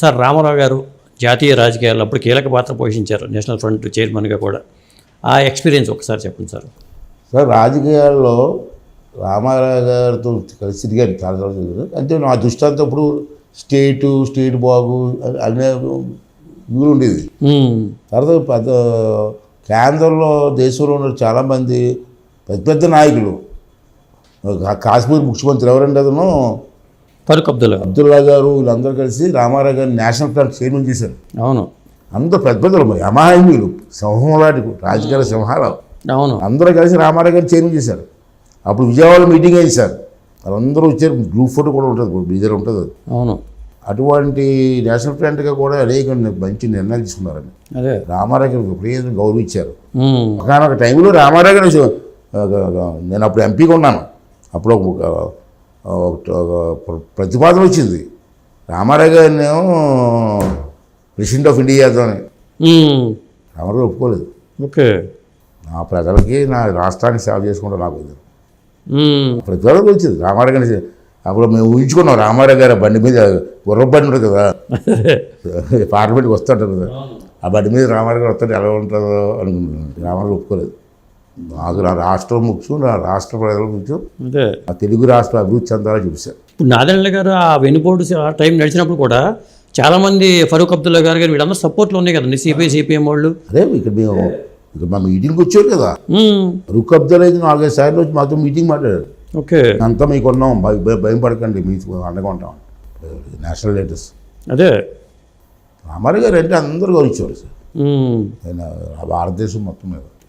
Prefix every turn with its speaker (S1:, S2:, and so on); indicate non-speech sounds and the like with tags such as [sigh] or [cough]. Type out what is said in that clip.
S1: Sir Ramarao గారు జాతీయ రాజకీయాల్లో అప్పుడు కీలక పాత్ర పోషించారు నేషనల్ ఫ్రంట్ చైర్మన్గా కూడా. ఆ ఎక్స్పీరియన్స్ ఒకసారి చెప్పండి సార్.
S2: సార్ రాజకీయాల్లో రామారావు గారితో కలిసి తిరిగాను చాలా సార్లు అంటే నా దృష్టి అంతా ఇప్పుడు స్టేటు స్టేట్ బాగు అనే వ్యూలు ఉండేది. తర్వాత పెద్ద కేంద్రంలో దేశంలో ఉన్న చాలామంది పెద్ద పెద్ద నాయకులు. కాశ్మీర్ ముఖ్యమంత్రి ఎవరంటే అతను
S1: ఫరూక్ అబ్దుల్లా గారు.
S2: అబ్దుల్లా గారు వీళ్ళందరూ కలిసి రామారావు గారిని నేషనల్ ఫ్రంట్ చైర్మన్ చేశారు.
S1: అవును.
S2: అందరూ పెద్ద పెద్దలు యమహామీలు సింహం లాంటి రాజకీయ సింహాలు
S1: అవును.
S2: అందరూ కలిసి రామారావు గారిని చైర్మన్ చేశారు. అప్పుడు విజయవాడలో మీటింగ్ అయింది సార్. వాళ్ళందరూ వచ్చారు. గ్రూప్ ఫోటో కూడా ఉంటుంది బీజర్ ఉంటుంది అది.
S1: అవును.
S2: అటువంటి నేషనల్ ఫ్రంట్గా కూడా అనేక మంచి నిర్ణయాలు తీసుకున్నారండి.
S1: అదే.
S2: రామారావు గారికి విపరీతంగా గౌరవించారు. ఒకనొక టైంలో రామారావు గారు నేను అప్పుడు ఎంపీగా ఉన్నాను. అప్పుడు ఒక ఒక- ఒక ప్రతిపాదన వచ్చింది. రామారావు గారిని ప్రెసిడెంట్ ఆఫ్ ఇండియా చేద్దామని. రామారావు ఒప్పుకోలేదు.
S1: ఓకే.
S2: నా ప్రజలకి నా రాష్ట్రానికి సేవ చేసుకుంటా నాకు
S1: మ్మ్.
S2: ప్రతిపాదన వచ్చింది. రామారావు గారిని అప్పుడు మేము ఊహించుకున్నాం రామారావు గారు ఆ బండి మీద గుర్ర బండి ఉంటుంది కదా. [laughs] పార్లమెంట్కి వస్తుంటారు కదా. ఆ బండి మీద రామారావు గారు వస్తుంటే ఎలా ఉంటుందో అనుకుంటున్నాను. రామారావు ఒప్పుకోలేదు. నాకు నా రాష్ట్రం ముఖ్యం నా రాష్ట్ర ప్రజల ముఖ్యం.
S1: అదే
S2: ఆ తెలుగు రాష్ట్ర అభివృద్ధి చెందాలని చూపిస్తారు
S1: ఇప్పుడు నాదెండ్ల గారు ఆ వెనుపోటు ఆ టైం నడిచినప్పుడు కూడా చాలామంది ఫరూక్ అబ్దుల్లా గారు కానీ వీళ్ళందరూ సపోర్ట్లో ఉన్నాయి కదండి సిపిఐ సిపిఎం వాళ్ళు.
S2: అదే ఇక్కడ మేము ఇక్కడ మా మీటింగ్కి వచ్చారు కదా.
S1: మ్మ్.
S2: రుక్ అబ్దుల్ అయితే నాలుగైదు సార్లు వచ్చి మాతో మీటింగ్ మాట్లాడారు.
S1: ఓకే.
S2: అంతా మీకు ఉన్నాం భయ- పడకండి మీకు అండగా ఉంటాం. నేషనల్ లీడర్స్
S1: అదే.
S2: రామారావు గారు అంటే అందరూ గౌరవించేవారు సార్. భారతదేశం మొత్తం మీద.